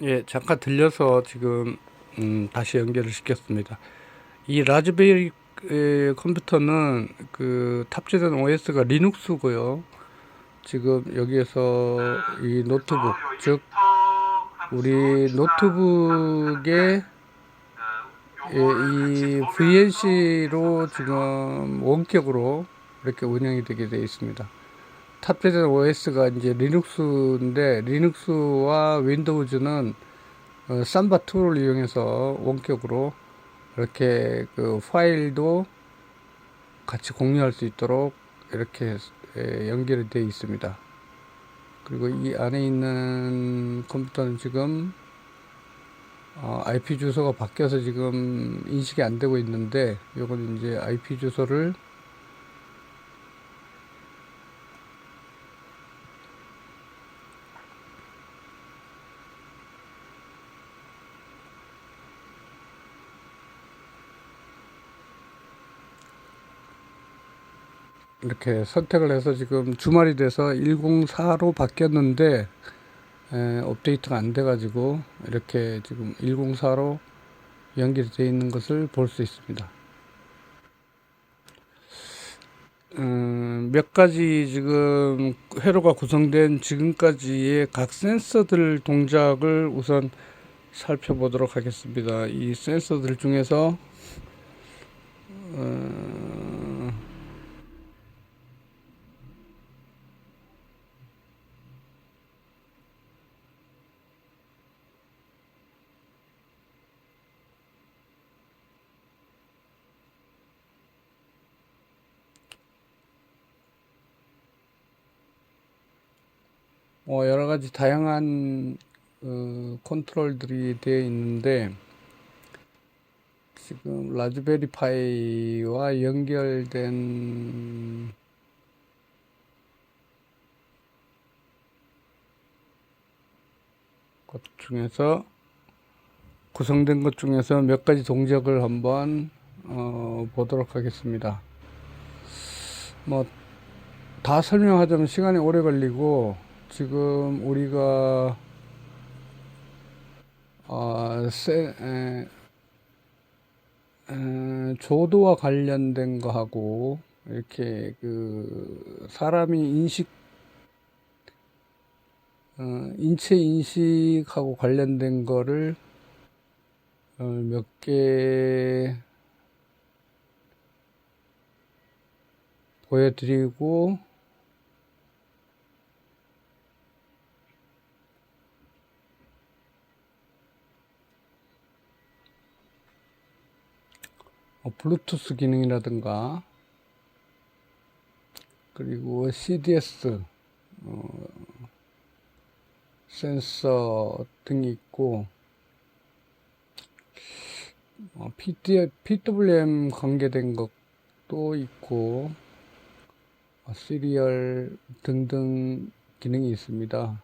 예, 잠깐 들려서 지금 음, 다시 연결을 시켰습니다. 이 라즈베리 에, 컴퓨터는 그 탑재된 OS가 리눅스고요. 지금 여기에서 이 노트북, 즉 우리 노트북에 예, 이 VNC로 지금 원격으로 이렇게 운영이 되게 되어 있습니다. 탑재된 OS가 이제 리눅스인데 리눅스와 윈도우즈는 어, 삼바2를 이용해서 원격으로 이렇게 그 파일도 같이 공유할 수 있도록 이렇게 예, 연결이 되어 있습니다. 그리고 이 안에 있는 컴퓨터는 지금 어, IP 주소가 바뀌어서 지금 인식이 안 되고 있는데 요건 이제 IP 주소를 이렇게 선택을 해서 지금 주말이 돼서 104로 바뀌었는데 에, 업데이트가 안 돼가지고 이렇게 지금 104로 연결되어 있는 것을 볼 수 있습니다. 음, 몇 가지 지금 회로가 구성된 지금까지의 각 센서들 동작을 우선 살펴보도록 하겠습니다. 이 센서들 중에서 어, 뭐 여러 가지 다양한 어, 컨트롤들이 되어 있는데 지금 라즈베리 파이와 연결된 것 중에서 구성된 것 중에서 몇 가지 동작을 한번 어, 보도록 하겠습니다. 뭐 다 설명하자면 시간이 오래 걸리고 지금 우리가 어, 세, 에, 에, 조도와 관련된 거하고 이렇게 그 사람이 인식 어, 인체 인식하고 관련된 거를 어, 몇개 보여드리고 블루투스 기능이라든가 그리고 CDS 어, 센서 등이 있고 어, PWM 관계된 것도 있고 어, 시리얼 등등 기능이 있습니다.